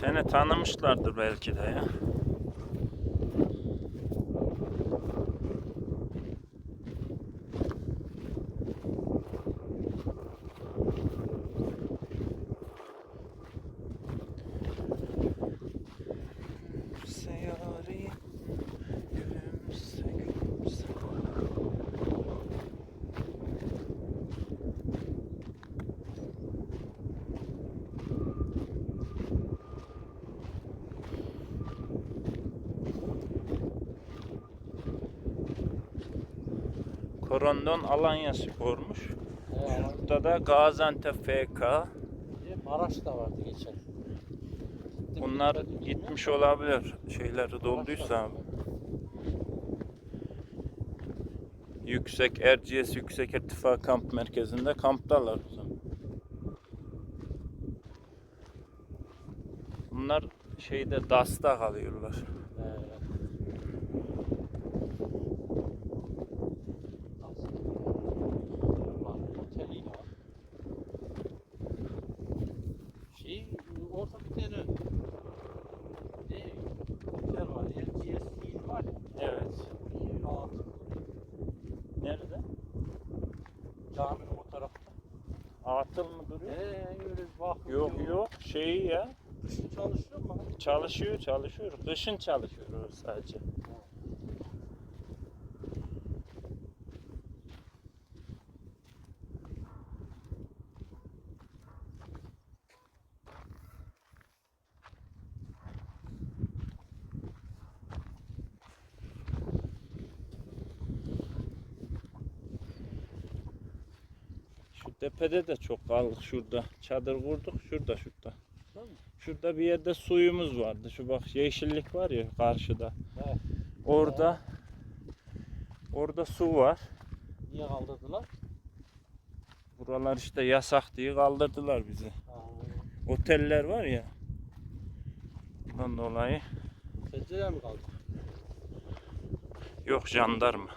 Seni tanımışlardır belki de ya. Korondon Alanya Spor'muş. Ee, Burada da Gaziantep FK. Maraş da vardı geçen. Bunlar gitmiş olabilir. Şeyleri dolduysa abi. Yüksek Erciyes Yüksek İrtifa Kamp Merkezi'nde kamptalar o zaman. Bunlar şeyde DAS'ta kalıyorlar. Ee, Oteli var. Şey, orada bir tane ne otel var. LGS değil var ya. Evet. Altı. Nerede? Caminin o tarafta. Atıl mı duruyor? Ee, öyle bir bak. Yok yok şeyi ya. Kışın çalışıyor mu? Çalışıyor çalışıyor. Kışın çalışıyor o sadece. Tepede de çok kaldık şurada. Çadır kurduk şurada şurada. Şurada bir yerde suyumuz vardı. Şu bak yeşillik var ya karşıda. Orada orada su var. Niye kaldırdılar? Buralar işte yasak diye kaldırdılar bizi. Ha, Oteller var ya. Bundan dolayı Sebzeler mi kaldı? yok jandarma.